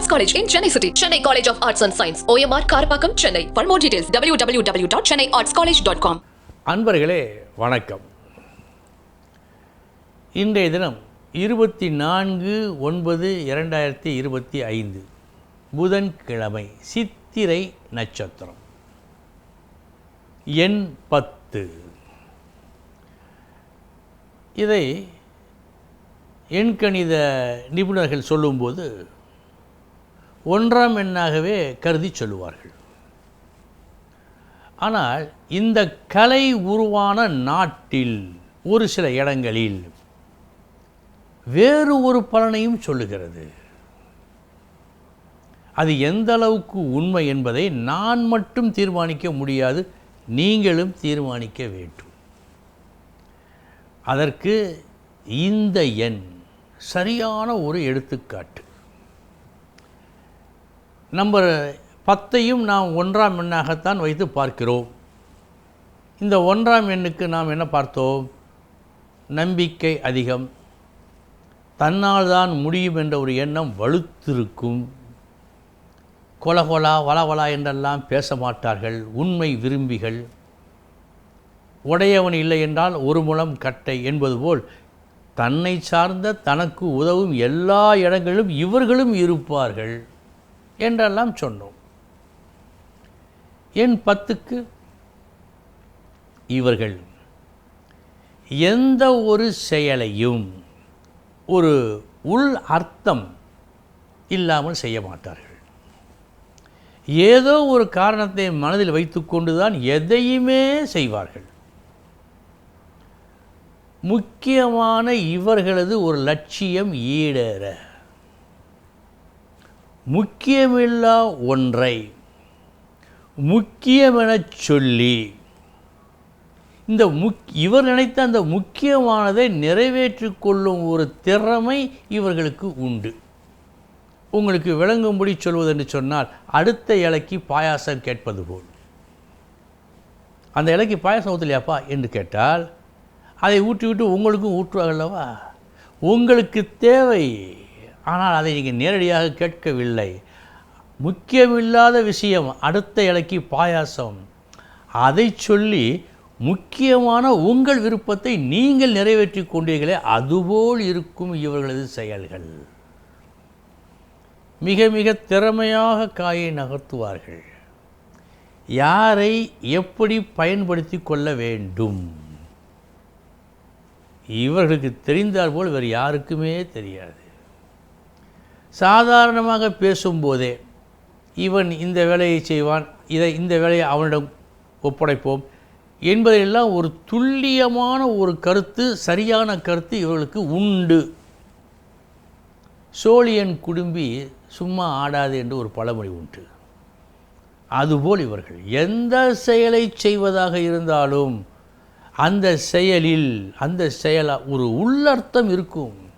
Arts college in Chennai city Chennai college of arts and science OMR Karapakkam Chennai for more details W W W dot Chennai arts college dot com அன்பர்களே வணக்கம் இன்றைய தினம் இருபத்தி நான்கு ஒன்பது இரண்டாயிரத்தி இருபத்தி ஐந்து புதன்கிழமை சித்திரை நட்சத்திரம் எண் பத்து இதை எண்கணித நிபுணர்கள் சொல்லும்போது ஒன்றாம் எண்ணாகவே கருதி சொல்லுவார்கள். ஆனால் இந்த கலை உருவான நாட்டில் ஒரு சில இடங்களில் வேறு ஒரு பலனையும் சொல்லுகிறது. அது எந்த அளவுக்கு உண்மை என்பதை நான் மட்டும் தீர்மானிக்க முடியாது நீங்களும் தீர்மானிக்க வேண்டும். அதற்கு இந்த எண் சரியான ஒரு எடுத்துக்காட்டு. நம்பர் பத்தையும் நாம் ஒன்றாம் எண்ணாகத்தான் வைத்து பார்க்கிறோம். இந்த ஒன்றாம் எண்ணுக்கு நாம் என்ன பார்த்தோம்? நம்பிக்கை அதிகம். தன்னால் தான் முடியும் என்ற ஒரு எண்ணம் வலுத்திருக்கும். கொலகொலா வளவலா என்றெல்லாம் பேச மாட்டார்கள் உண்மை விரும்பிகள். உடையவன் இல்லை என்றால் ஒரு முளம் கட்டை என்பது போல் தன்னை சார்ந்த தனக்கு உதவும் எல்லா இடங்களிலும் இவர்களும் இருப்பார்கள். என்றெல்லாம் சொன்னோம். எண் பத்துக்கு இவர்கள் எந்த ஒரு செயலையும் ஒரு உள் அர்த்தம் இல்லாமல் செய்ய மாட்டார்கள். ஏதோ ஒரு காரணத்தை மனதில் வைத்துக்கொண்டு தான் எதையுமே செய்வார்கள். முக்கியமான இவர்களது ஒரு லட்சியம் ஈடேற. முக்கியமில்லா ஒன்றை முக்கியமெனச் சொல்லி இந்த முக் இவர் நினைத்த அந்த முக்கியமானதை நிறைவேற்றிக் கொள்ளும் ஒரு திறமை இவர்களுக்கு உண்டு. உங்களுக்கு விளங்கும்படி சொல்வதென்று சொன்னால் அடுத்த இலைக்கு பாயாசம் கேட்பது போல். அந்த இலைக்கு பாயாசம் ஊற்றலையாப்பா என்று கேட்டால் அதை ஊற்றிவிட்டு உங்களுக்கும் ஊற்றுவார்களவா உங்களுக்கு தேவை ஆனால் அதை நீங்கள் நேரடியாக கேட்கவில்லை. முக்கியமில்லாத விஷயம் அடுத்த இலைக்கு பாயாசம். அதை சொல்லி முக்கியமான உங்கள் விருப்பத்தை நீங்கள் நிறைவேற்றி கொண்டீர்களே அதுபோல் இருக்கும் இவர்களது செயல்கள். மிக மிக திறமையாக காயை நகர்த்துவார்கள். யாரை எப்படி பயன்படுத்தி கொள்ள வேண்டும்? இவர்களுக்கு தெரிந்தால் போல் வேறு யாருக்குமே தெரியாது. சாதாரணமாக பேசும்போதே இவன் இந்த வேலையை செய்வான் இதை இந்த வேலையை அவனிடம் ஒப்படைப்போம் என்பதையெல்லாம் ஒரு துல்லியமான ஒரு கருத்து சரியான கருத்து இவர்களுக்கு உண்டு. சோழியன் குடும்பி சும்மா ஆடாது என்று ஒரு பழமொழி உண்டு. அதுபோல் இவர்கள் எந்த செயலை செய்வதாக இருந்தாலும் அந்த செயலில் அந்த செயல ஒரு உள்ளர்த்தம் இருக்கும்.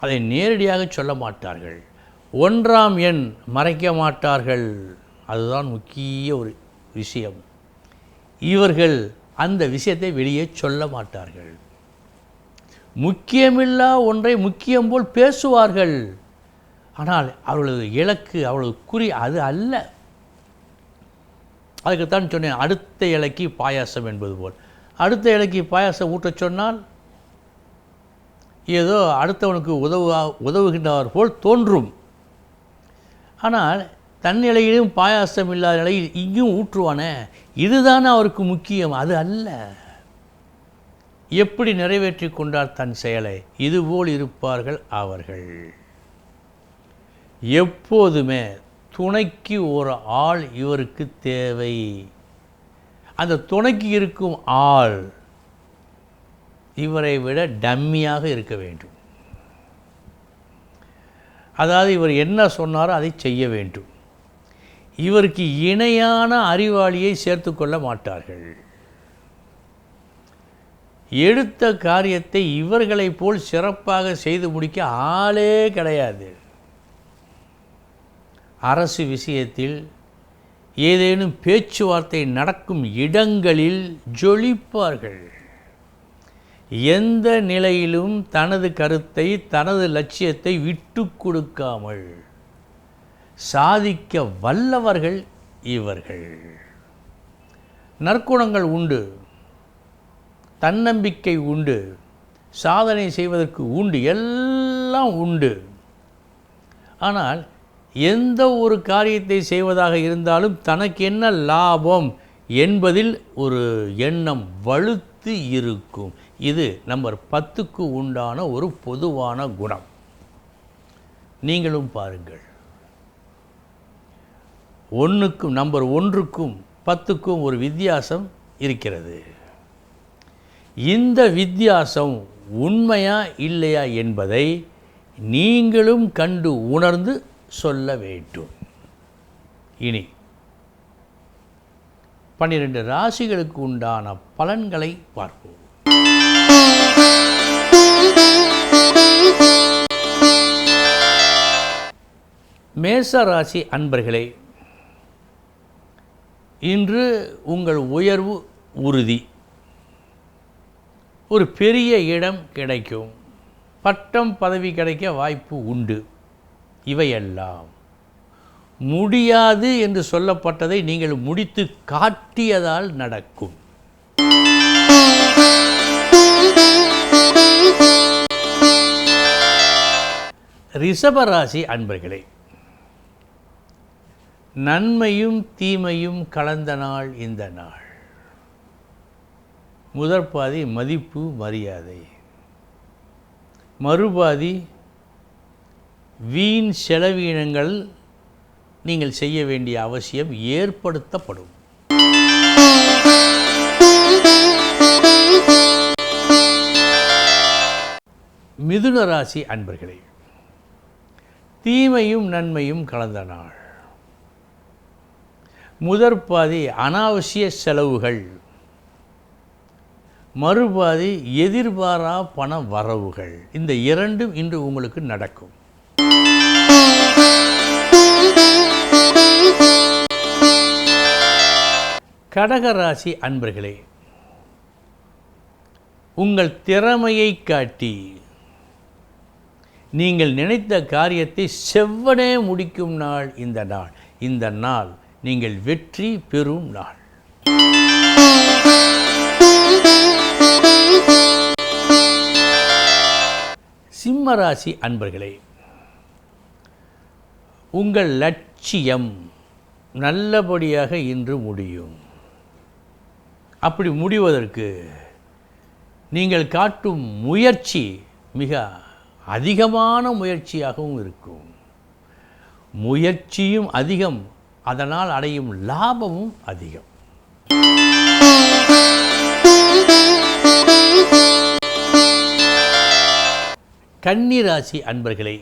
அதை நேரடியாக சொல்ல மாட்டார்கள். ஒன்றாம் எண் மறைக்க மாட்டார்கள். அதுதான் முக்கிய ஒரு விஷயம். இவர்கள் அந்த விஷயத்தை வெளியே சொல்ல மாட்டார்கள். முக்கியமில்லா ஒன்றை முக்கியம் போல் பேசுவார்கள். ஆனால் அவர்களது இலக்கு அவளது குறி அது அல்ல. அதுக்குத்தான் சொன்னேன் அடுத்த இலக்கி பாயாசம் என்பது போல். அடுத்த இலக்கி பாயாசம் ஊட்டச் சொன்னால் ஏதோ அடுத்தவனுக்கு உதவா உதவுகின்றவர் போல் தோன்றும். ஆனால் தன் நிலையிலும் பாயாசம் இல்லாத நிலையில் இங்கும் ஊற்றுவானே? இதுதானே அவருக்கு முக்கியம் அது அல்ல. எப்படி நிறைவேற்றி கொண்டார் தன் செயலை? இதுபோல் இருப்பார்கள் அவர்கள். எப்போதுமே துணைக்கு ஒரு ஆள் இவருக்கு தேவை. அந்த துணைக்கு இருக்கும் ஆள் இவரை விட டம்மியாக இருக்க வேண்டும். அதாவது இவர் என்ன சொன்னாரோ அதை செய்ய வேண்டும். இவருக்கு இணையான அறிவாளியை சேர்த்து கொள்ள மாட்டார்கள். எடுத்த காரியத்தை இவர்களைப் போல் சிறப்பாக செய்து முடிக்க ஆளே கிடையாது. அரசு விஷயத்தில் ஏதேனும் பேச்சுவார்த்தை நடக்கும் இடங்களில் ஜொலிப்பார்கள். எந்த நிலையிலும் தனது கருத்தை தனது லட்சியத்தை விட்டு கொடுக்காமல் சாதிக்க வல்லவர்கள் இவர்கள். நற்குணங்கள் உண்டு தன்னம்பிக்கை உண்டு சாதனை செய்வதற்கு உண்டு எல்லாம் உண்டு. ஆனால் எந்த ஒரு காரியத்தை செய்வதாக இருந்தாலும் தனக்கு என்ன லாபம் என்பதில் ஒரு எண்ணம் வலுத்து இருக்கும். இது நம்பர் பத்துக்கு உண்டான ஒரு பொதுவான குணம். நீங்களும் பாருங்கள். ஒன்றுக்கும் நம்பர் ஒன்றுக்கும் பத்துக்கும் ஒரு வித்தியாசம் இருக்கிறது. இந்த வித்தியாசம் உண்மையா இல்லையா என்பதை நீங்களும் கண்டு உணர்ந்து சொல்ல வேண்டும். இனி பன்னிரண்டு ராசிகளுக்கு உண்டான பலன்களை பார்ப்போம். மேச ராசி அன்பர்களே இன்று உங்கள் உயர்வு உறுதி. ஒரு பெரிய இடம் கிடைக்கும். பட்டம் பதவி கிடைக்க வாய்ப்பு உண்டு. இவையெல்லாம் முடியாது என்று சொல்லப்பட்டதை நீங்கள் முடித்து காட்டியதால் நடக்கும். ரிஷபராசி அன்பர்களே நன்மையும் தீமையும் கலந்த நாள் இந்த நாள். முதற்பாதி மதிப்பு மரியாதை. மறுபாதி வீண் செலவீனங்கள் நீங்கள் செய்ய வேண்டிய அவசியம் ஏற்படுத்தப்படும். மிதுன ராசி அன்பர்களே தீமையும் நன்மையும் கலந்த நாள். முதற்பாதி அனாவசிய செலவுகள். மறுபாதி எதிர்பாரா பண வரவுகள். இந்த இரண்டும் இன்று உங்களுக்கு நடக்கும். கடகராசி அன்பர்களே உங்கள் திறமையை காட்டி நீங்கள் நினைத்த காரியத்தை செவ்வனே முடிக்கும் நாள் இந்த நாள். இந்த நாள் நீங்கள் வெற்றி பெறும் நாள். சிம்மராசி அன்பர்களே உங்கள் லட்சியம் நல்லபடியாக இன்று முடியும். அப்படி முடிவதற்கு நீங்கள் காட்டும் முயற்சி மிக அதிகமான முயற்சியாகவும் இருக்கும். முயற்சியும் அதிகம் அதனால் அடையும் லாபமும் அதிகம். கன்னிராசி அன்பர்களே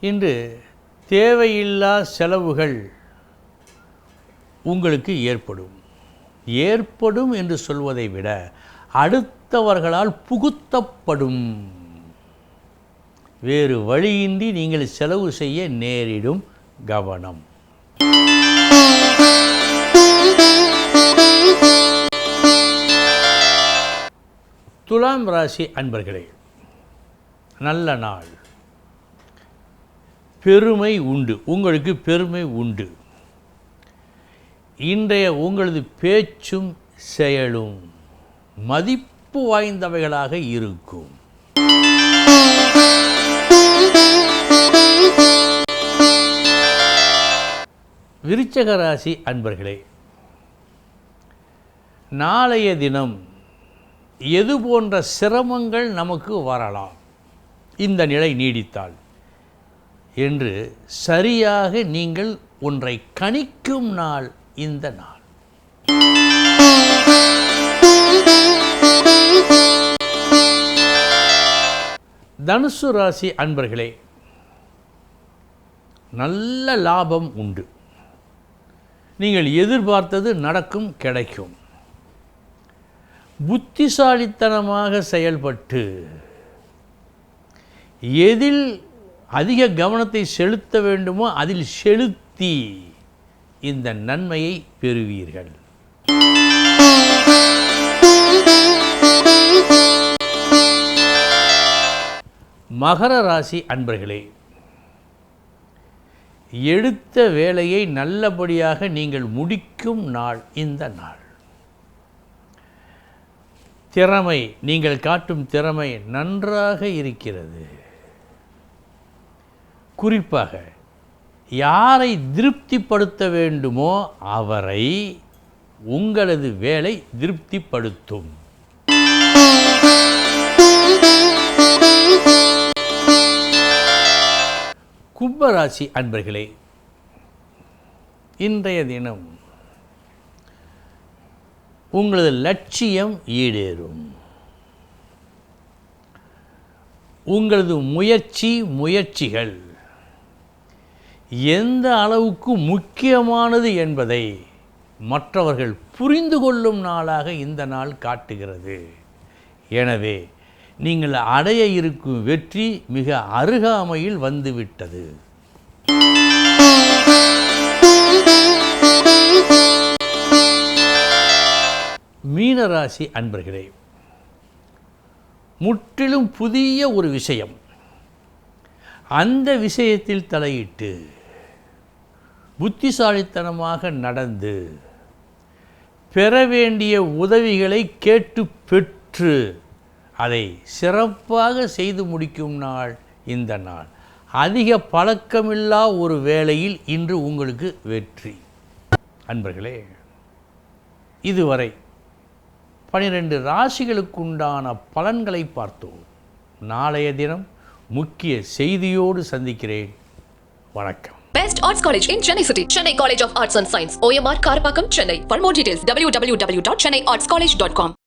இன்று தேவையில்லா செலவுகள் உங்களுக்கு ஏற்படும். ஏற்படும் என்று சொல்வதை விட அடுத்தவர்களால் புகுத்தப்படும். வேறு வழியின்றி நீங்கள் செலவு செய்ய நேரிடும் கவனம். துலாம் ராசி அன்பர்களே நல்ல நாள். பெருமை உண்டு. உங்களுக்கு பெருமை உண்டு. இன்றைய உங்களது பேச்சும் செயலும் மதிப்பு வாய்ந்தவைகளாக இருக்கும். விருச்சக ராசி அன்பர்களே நாளைய தினம் எது போன்ற சிரமங்கள் நமக்கு வரலாம்? இந்த நிலை நீடித்தால் என்று சரியாக நீங்கள் ஒன்றை கணிக்கும் நாள் இந்த நாள். தனுசு ராசி அன்பர்களே நல்ல லாபம் உண்டு. நீங்கள் எதிர்பார்த்தது நடக்கும் கிடைக்கும். புத்திசாலித்தனமாக செயல்பட்டு எதில் அதிக கவனத்தை செலுத்த வேண்டுமோ அதில் செலுத்தி இந்த நன்மையை பெறுவீர்கள். மகர ராசி அன்பர்களே எடுத்த வேலையை நல்லபடியாக நீங்கள் முடிக்கும் நாள் இந்த நாள். திறமை நீங்கள் காட்டும் திறமை நன்றாக இருக்கிறது. குறிப்பாக யாரை திருப்திப்படுத்த வேண்டுமோ அவரை உங்களது வேலை திருப்திப்படுத்தும். கும்பராசி அன்பர்களே இன்றைய தினம் உங்களது லட்சியம் ஈடேறும். உங்களது முயற்சி முயற்சிகள் எந்த அளவுக்கு முக்கியமானது என்பதை மற்றவர்கள் புரிந்து கொள்ளும் நாளாக இந்த நாள் காட்டுகிறது. எனவே நீங்கள் அடைய இருக்கும் வெற்றி மிக அருகாமையில் வந்துவிட்டது. மீனராசி அன்பர்களே முற்றிலும் புதிய ஒரு விஷயம். அந்த விஷயத்தில் தலையிட்டு புத்திசாலித்தனமாக நடந்து பெற வேண்டிய உதவிகளை கேட்டு பெற்று அதை சிறப்பாக செய்து முடிக்கும் நாள் இந்த நாள் அதிக பழக்கமில்லா ஒரு வேளையில் இன்று உங்களுக்கு வெற்றி அன்பர்களே இதுவரை பனிரெண்டு ராசிகளுக்குண்டான பலன்களை பார்த்தோம் நாளைய தினம் முக்கிய செய்தியோடு சந்திக்கிறேன் வணக்கம் Best Arts College in Chennai City. Chennai College of Arts and Science. OMR Karapakam, Chennai. For more details, www.chennaiartscollege.com.